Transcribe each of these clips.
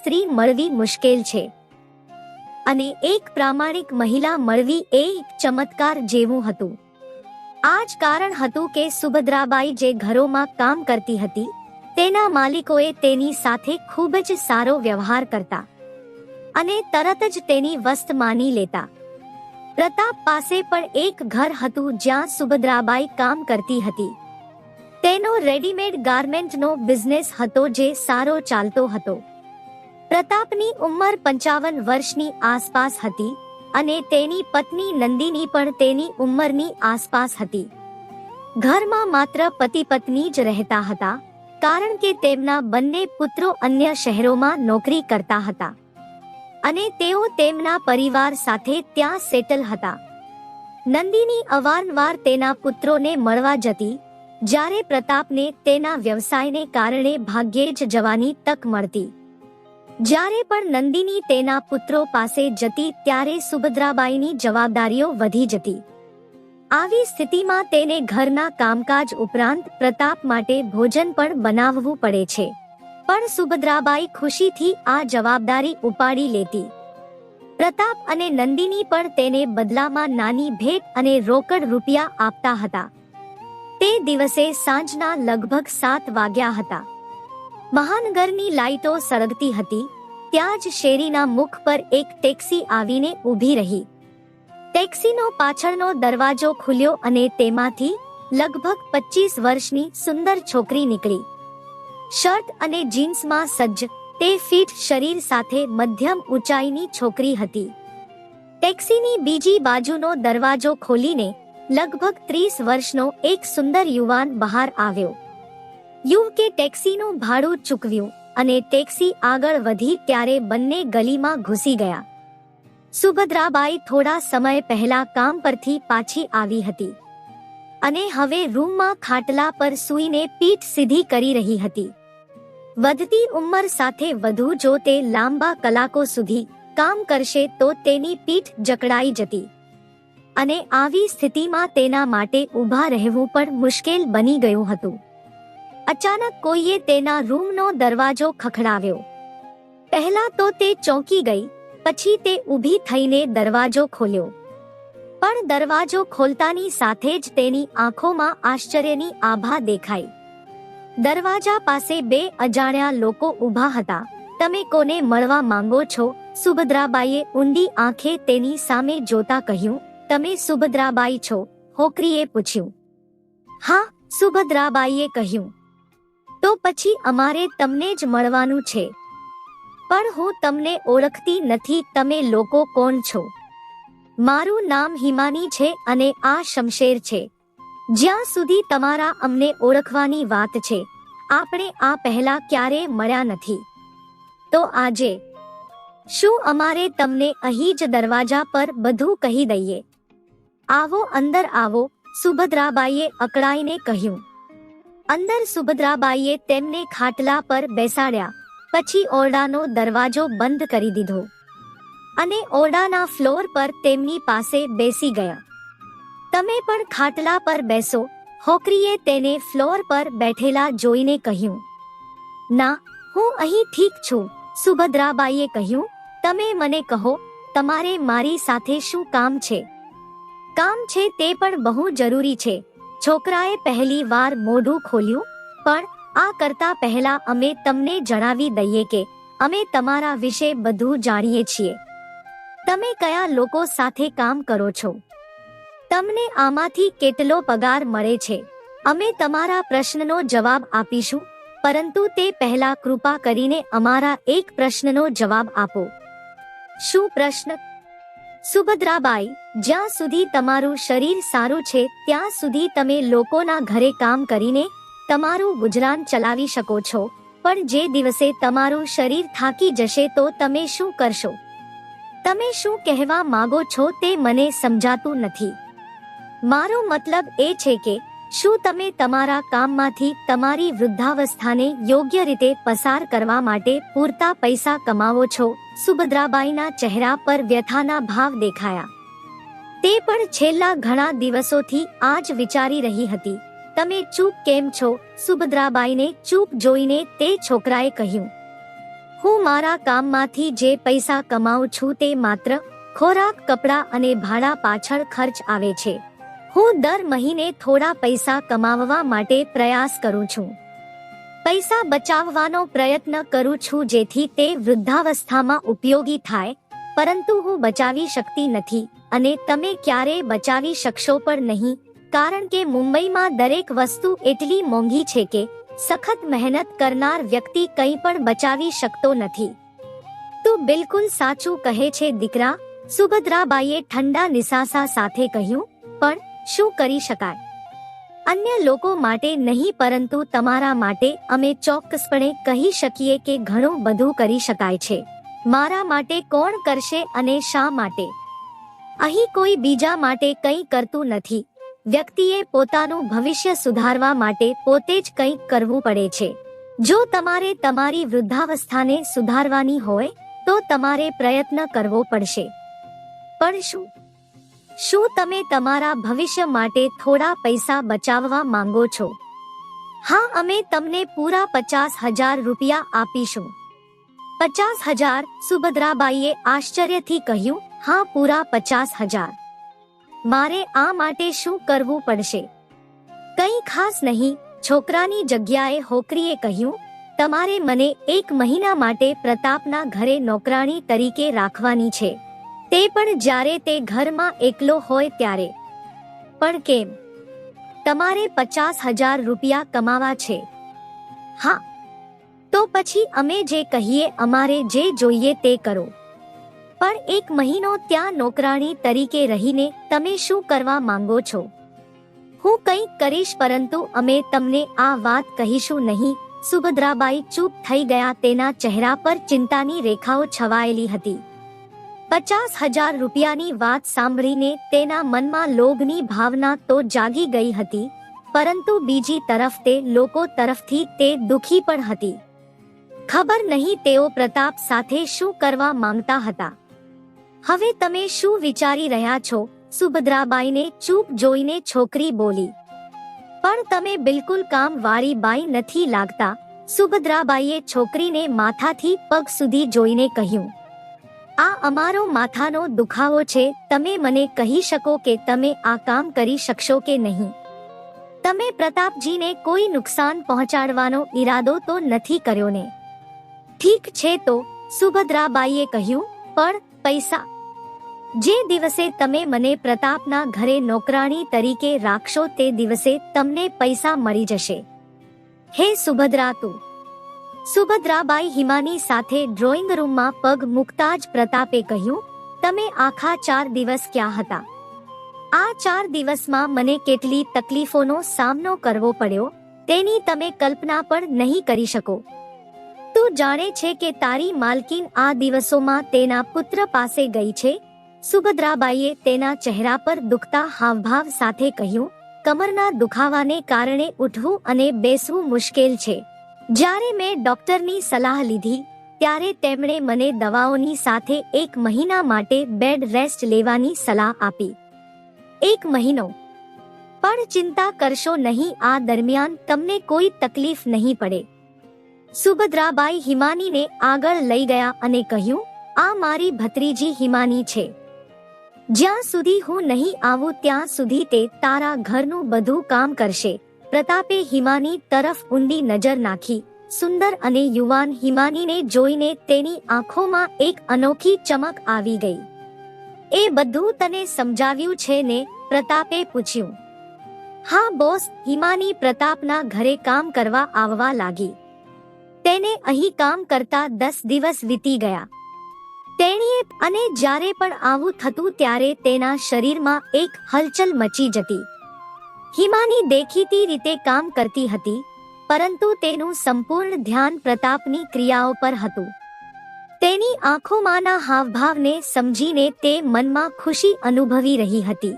સ્ત્રી મળવી મુશ્કેલ છે. અને એક પ્રામાણિક મહિલા મળવી એ ચમત્કાર જેવું હતું. આ જ કારણ હતું કે સુભદ્રાબાઈ જે ઘરોમાં કામ કરતી હતી, તેના માલિકોએ તેની સાથે ખૂબ જ સારો વ્યવહાર કરતા અને તરત જ તેની વસ્ત માની લેતા. પ્રતાપ પાસે પણ એક ઘર હતું જ્યાં સુભદ્રાબાઈ કામ કરતી હતી. તેનો રેડીમેડ ગાર્મેન્ટનો બિઝનેસ હતો જે સારો ચાલતો હતો. પ્રતાપની ઉંમર પંચાવન વર્ષની આસપાસ હતી અને તેની પત્ની નંદિની પણ તેની ઉંમરની આસપાસ હતી. ઘરમાં માત્ર પતિ પત્ની જ રહેતા હતા, કારણ કે તેમના બંને પુત્રો અન્ય શહેરોમાં નોકરી કરતા હતા. અને તેઓ તેમના પરિવાર સાથે ત્યાં સેટલ હતા. નંદિની અવારનવાર તેના પુત્રોને મળવા જતી, જ્યારે પ્રતાપને તેના વ્યવસાયને કારણે ભાગ્યે જ જવાની તક મળતી. જ્યારે પણ નંદિની તેના પુત્રો પાસે જતી ત્યારે સુભદ્રાબાઈની જવાબદારીઓ વધી જતી. આવી સ્થિતિમાં તેને ઘરના કામકાજ ઉપરાંત પ્રતાપ માટે ભોજન પણ બનાવવું પડે છે. પણ સુભદ્રાબાઈ ખુશીથી આ જવાબદારી ઉપાડી લેતી. પ્રતાપ અને નંદિની પણ તેને બદલામાં નાની ભેટ અને રોકડ રૂપિયા આપતા હતા. તે દિવસે સાંજના લગભગ સાત વાગ્યા હતા. મહાનગરની લાઈટો સળગતી હતી, ત્યાં જ શેરીના મુખ પર એક ટેક્સી આવીને ઊભી રહી. ટેક્સીનો પાછળનો દરવાજો ખુલ્યો અને તેમાંથી લગભગ પચીસ વર્ષની સુંદર છોકરી નીકળી. શર્ટ અને જીન્સમાં સજ્જ, તે ફિટ શરીર સાથે મધ્યમ ઊંચાઈની છોકરી હતી. ટેક્સીની બીજી બાજુનો દરવાજો ખોલીને લગભગ ત્રીસ વર્ષનો એક સુંદર યુવાન બહાર આવ્યો. યુવકે ટેક્સીનું ભાડું ચૂકવ્યું અને ટેક્સી આગળ વધી ત્યારે બંને ગલીમાં ઘૂસી ગયા. સુભદ્રાબાઈ થોડા સમય પહેલા કામ પરથી પાછી આવી હતી. અને હવે રૂમમાં ખાટલા પર સૂઈને પીઠ સીધી કરી રહી હતી. વધતી ઉંમર સાથે વધુ જો તે લાંબા કલાકો સુધી કામ કરશે તો તેની પીઠ જકડાઈ જતી. અને આવી સ્થિતિમાં તેના માટે ઊભા રહેવું પણ મુશ્કેલ બની ગયું હતું. અચાનક કોઈએ તેના રૂમનો દરવાજો ખખડાવ્યો. પહેલા તો તે ચોંકી ગઈ, પછી તે ઊભી થઈને દરવાજો ખોલ્યો. પણ દરવાજો ખોલતાની સાથે જ તેની આંખોમાં આશ્ચર્યની આભા દેખાઈ. દરવાજા પાસે બે અજાણ્યા લોકો ઊભા હતા. તમે કોને મળવા માંગો છો? સુભદ્રાબાઈએ ઊંડી આંખે તેની સામે જોતા કહ્યું, તમે સુભદ્રાબાઈ છો? હોકરીએ પૂછ્યું. હા, સુભદ્રાબાઈએ કહ્યું. તો પછી અમારે તમને જ મળવાનું છે. પણ હું તમને ઓળખતી નથી તમે લોકો કોણ છો. મારું નામ હિમાની છે અને આ શમશેર છે. જ્યાં સુધી તમારા અમને ઓળખવાની વાત છે, આપણે આ પહેલા ક્યારે મળ્યા નથી. તો આજે, શું અમારે તમને અહીં જ દરવાજા પર બધું કહી દઈએ? આવો, અંદર આવો, સુભદ્રાબાઈએ અકળાઈને કહ્યું. અંદર સુભદ્રાબાઈએ તેમને ખાટલા પર બેસાડ્યા. પછી ઓરડાનો દરવાજો બંધ કરી દીધો. અને ઓરડાના ફ્લોર પર તેમની પાસે બેસી ગયા. તમે પણ ખાટલા પર બેસો, હોકરીએ તેને ફ્લોર પર બેઠેલા જોઈને કહ્યું. ના, હું અહીં ઠીક છું, સુભદ્રાબાઈએ કહ્યું. તમે મને કહો, તમારે મારી સાથે શું કામ છે? કામ છે તે પણ બહુ જરૂરી છે. છોકરાએ પહેલી વાર મોઢું ખોલ્યું, પણ આ કરતા પહેલા અમે તમને જણાવી દઈએ કે અમે તમારા વિશે બધું જાણીએ છીએ. તમે કયા લોકો સાથે કામ કરો છો? તમને આમાંથી કેટલો પગાર મળે છે? અમે તમારા પ્રશ્નનો જવાબ આપીશું, પરંતુ તે પહેલા કૃપા કરીને અમારા એક પ્રશ્નનો જવાબ આપો. શું પ્રશ્ન? સુભદ્રાબાઈ, જ્યાં સુધી તમારું શરીર સારું છે, ત્યાં સુધી તમે લોકોના ઘરે કામ કરીને તમારું ગુજરાન ચલાવી શકો છો. પણ જે દિવસે તમારું શરીર થાકી જશે તો તમે શું કરશો? તમે શું કહેવા માંગો છો તે મને સમજાતું નથી. મારો મતલબ એ છે કે શું તમે તમારા કામમાંથી તમારી વૃદ્ધાવસ્થાને યોગ્ય રીતે પસાર કરવા માટે પૂરતા પૈસા કમાવો છો? સુભદ્રાબાઈના ચહેરા પર વ્યથાના ભાવ દેખાયા. તે પણ છેલ્લા ઘણા દિવસોથી આ જ વિચારી રહી હતી. તમે ચૂપ કેમ છો? સુભદ્રાબાઈને ચૂપ જોઈને તે છોકરાએ કહ્યું. હું મારા કામમાંથી જે પૈસા કમાઉં છું તે માત્ર ખોરાક, કપડાં અને ભાડા પાછળ ખર્ચ આવે છે. હું દર મહિને થોડા પૈસા કમાવવા માટે પ્રયાસ કરું છું. પૈસા બચાવવાનો પ્રયત્ન કરું છું જેથી તે વૃદ્ધાવસ્થામાં ઉપયોગી થાય, પરંતુ હું બચાવી શકતી નથી અને તમે ક્યારેય બચાવી શકશો પણ નહીં, કારણ કે મુંબઈમાં દરેક વસ્તુ એટલી મોંઘી છે કે સખત મહેનત કરનાર વ્યક્તિ કંઈ પણ બચાવી શકતો નથી. તું બિલકુલ સાચું કહે છે દીકરા, સુભદ્રાબાઈએ ઠંડા નિસાસા સાથે કહ્યું, પણ શું કરી શકાય? અન્ય લોકો માટે નહીં, પરંતુ તમારા માટે અમે ચોક્કસપણે કહી શકીએ કે ઘણું બધું કરી શકાય છે. મારા માટે કોણ કરશે અને શા માટે? અહીં કોઈ બીજા માટે કંઈ કરતું નથી. વ્યક્તિએ પોતાનું ભવિષ્ય સુધારવા માટે પોતે જ કંઈક કરવું પડે છે. જો તમારે તમારી વૃદ્ધાવસ્થાને સુધારવાની હોય, તો તમારે પ્રયત્ન કરવો પડશે. પણ શું? શું તમે તમારા ભવિષ્ય માટે થોડા પૈસા બચાવવા માંગો છો? હા, અમે તમને પૂરા પચાસ હજાર રૂપિયા આપીશું. પચાસ હજાર, સુભદ્રાબાઈએ આશ્ચર્યથી કહ્યું, હા, પૂરા પચાસ હજાર. મારે આ માટે શું કરવું પડશે? કંઈ ખાસ નહીં, છોકરાની જગ્યાએ હોકરીએ કહ્યું, તમારે મને એક મહિના માટે પ્રતાપના ઘરે નોકરાણી તરીકે રાખવાની છે. તે પણ જ્યારે તે ઘરમાં એકલો હોય ત્યારે. પણ કેમ? તમારે પચાસ હજાર રૂપિયા કમાવા છે. હા. તો પછી અમે જે કહીએ અમારે જે જોઈએ તે કરો. પણ એક મહિનો ત્યાં નોકરાણી તરીકે રહીને તમે શું કરવા માંગો છો? હું કંઈક કરીશ પરંતુ અમે તમને આ વાત કહીશું નહીં. સુભદ્રાબાઈ ચૂપ થઈ ગયા તેના ચહેરા પર ચિંતાની રેખાઓ છવાયેલી હતી. પચાસ હજાર રૂપિયાની વાત સાંભળીને તેના મનમાં લોભની ભાવના તો જાગી ગઈ હતી, પરંતુ બીજી તરફ તે લોકો તરફથી તે દુખી પણ હતી. ખબર નહીં તેઓ પ્રતાપ સાથે શું કરવા માંગતા હતા. હવે તમે શું વિચારી રહ્યા છો? સુભદ્રાબાઈને ચૂપ જોઈને છોકરી બોલી. પણ તમે બિલકુલ કામ વાળી બાઈ નથી લાગતા, સુભદ્રાબાઈએ છોકરીને માથાથી પગ સુધી જોઈને કહ્યું. આ અમારો માથાનો દુખાવો છે. તમે મને કહી શકો કે તમે આ કામ કરી શકશો કે નહીં? તમે પ્રતાપજીને કોઈ નુકસાન પહોંચાડવાનો ઈરાદો તો નથી કર્યો ને? ઠીક છે તો, સુભદ્રાબાઈએ કહ્યું, પણ પૈસા. જે દિવસે તમે મને પ્રતાપના ઘરે નોકરાણી તરીકે રાખશો તે દિવસે તમને પૈસા મળી જશે. હે સુભદ્રા તું સુભદ્રાબાઈ હિમાની સાથે ડ્રોઈંગ રૂમમાં પગ મૂકતા જ પ્રતાપે કહ્યું, તમે આખા ચાર દિવસ ક્યાં હતા? આ ચાર દિવસમાં મને કેટલી તકલીફોનો સામનો કરવો પડ્યો, તેની તમે કલ્પના પણ નહીં કરી શકો. તું જાણે છે કે તારી માલકીન આ દિવસોમાં તેના પુત્ર પાસે ગઈ છે? સુભદ્રાબાઈએ તેના ચહેરા પર દુખતા હાવભાવ સાથે કહ્યું, કમરના દુખાવાને કારણે ઉઠવું અને બેસવું મુશ્કેલ છે. જ્યારે મેં ડોક્ટરની સલાહ લીધી, ત્યારે તેમણે મને દવાઓની સાથે એક મહિના માટે બેડ રેસ્ટ લેવાની સલાહ આપી. એક મહિનો. પણ ચિંતા કરશો નહીં, આ દરમિયાન તમને કોઈ તકલીફ નહીં પડે. સુભદ્રાબાઈ હિમાનીને આગળ લઈ ગયા અને કહ્યું, આ મારી ભત્રીજી હિમાની છે. જ્યાં સુધી હું નહીં આવું, ત્યાં સુધી તે તારા ઘરનું બધું કામ કરશે. પ્રતાપે હિમાની તરફ ઊંડી નજર નાખી. સુંદર અને યુવાન હિમાનીને જોઈને તેની આંખોમાં એક અનોખી ચમક આવી ગઈ. એ બધું તને સમજાવ્યું છે ને? પ્રતાપે પૂછ્યું. હા, બોસ, હિમાની પ્રતાપના ઘરે કામ કરવા આવવા લાગી. તેને અહીં કામ કરતા દસ દિવસ વીતી ગયા. તેણીએ અને જ્યારે પણ આવું થતું ત્યારે તેના શરીરમાં એક હલચલ મચી જતી. હિમાની દેખીતી રીતે કામ કરતી હતી, પરંતુ તેનું સંપૂર્ણ ધ્યાન પ્રતાપની ક્રિયાઓ પર હતું. તેની આંખોમાંના હાવભાવને સમજીને તે મનમાં ખુશી અનુભવી રહી હતી.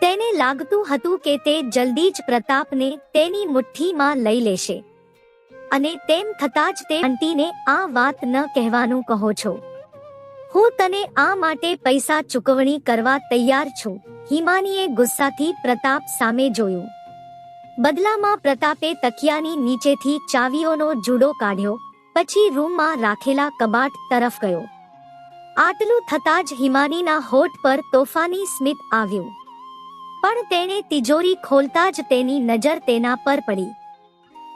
તેને લાગતું હતું કે તે જલ્દી જ પ્રતાપને તેની મુઠ્ઠીમાં લઈ લેશે. અને તેમ થતાં જ તે આંટીને આ વાત ન કહેવાનું કહો છો. હું તને આ માટે પૈસા ચૂકવણી કરવા તૈયાર છું. હિમાનીએ ગુસ્સાથી પ્રતાપ સામે જોયું. બદલામાં પ્રતાપે તકિયાની નીચેથી ચાવીઓનો જુડો કાઢ્યો, પછી રૂમમાં રાખેલા કબાટ તરફ ગયો. આટલું થતાં જ હિમાનીના હોઠ પર તોફાની સ્મિત આવ્યું. પણ તેણે તિજોરી ખોલતા જ તેની નજર તેના પર પડી.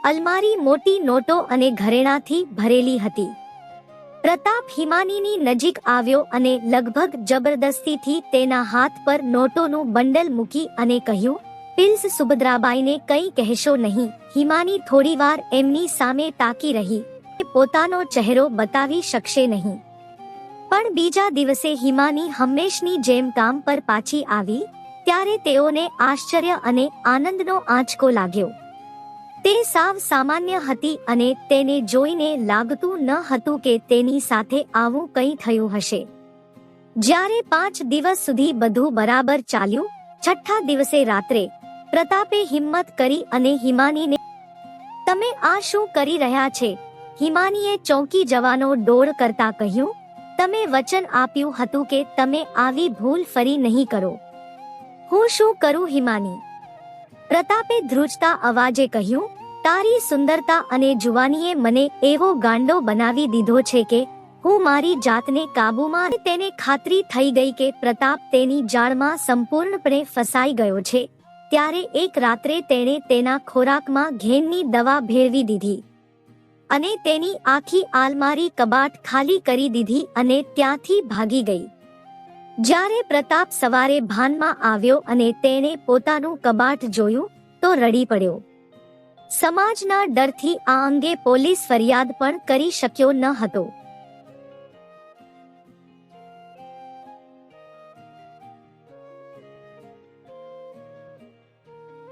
અલમારી મોટી નોટો અને ઘરેણાથી ભરેલી હતી. પ્રતાપ હિમાનીની નજીક આવ્યો અને લગભગ જબરદસ્તીથી તેના હાથ પર નોટોનું બંડલ મૂકી અને કહ્યું પિલ્સ સુભદ્રાબાઈને કંઈ કહેશો નહીં. હિમાની થોડીવાર એમની સામે તાકી રહી. પોતાનો ચહેરો બતાવી શકશે નહીં. પણ બીજા દિવસે હિમાની હંમેશની જેમ કામ પર પાછી આવી, ત્યારે તેઓને આશ્ચર્ય અને આનંદનો આંચકો લાગ્યો. તે સાવ સામાન્ય હતી અને તેને જોઈને લાગતું ન હતું કે તેની સાથે આવું કંઈ થયું હશે. જ્યારે પાંચ દિવસ સુધી બધું બરાબર ચાલ્યું, છઠ્ઠા દિવસે રાત્રે પ્રતાપે હિંમત કરી અને હિમાનીને તમે આ શું કરી રહ્યા છે? હિમાનીએ ચોંકી જવાનો ડોળ કરતા કહ્યું, તમે વચન આપ્યું હતું કે તમે આવી ભૂલ ફરી નહીં કરો. હું શું કરું હિમાની? પ્રતાપે ધ્રુજતા અવાજે કહ્યું, તારી સુંદરતા અને જુવાનીએ મને એવો ગાંડો બનાવી દીધો છે કે હું મારી જાતને કાબૂમાં તેને ખાતરી થઈ ગઈ કે પ્રતાપ તેની જાળમાં સંપૂર્ણપણે ફસાઈ ગયો છે. ત્યારે એક રાત્રે તેણે તેના ખોરાકમાં ઘેનની દવા ભેળવી દીધી અને તેની આખી આલમારી કબાટ ખાલી કરી દીધી અને ત્યાંથી ભાગી ગઈ. જ્યારે પ્રતાપ સવારે ભાનમાં આવ્યો અને તેણે પોતાનું કબાટ જોયું, તો રડી પડ્યો. સમાજના ડરથી આ અંગે પોલીસ ફરિયાદ પણ કરી શક્યો ન હતો.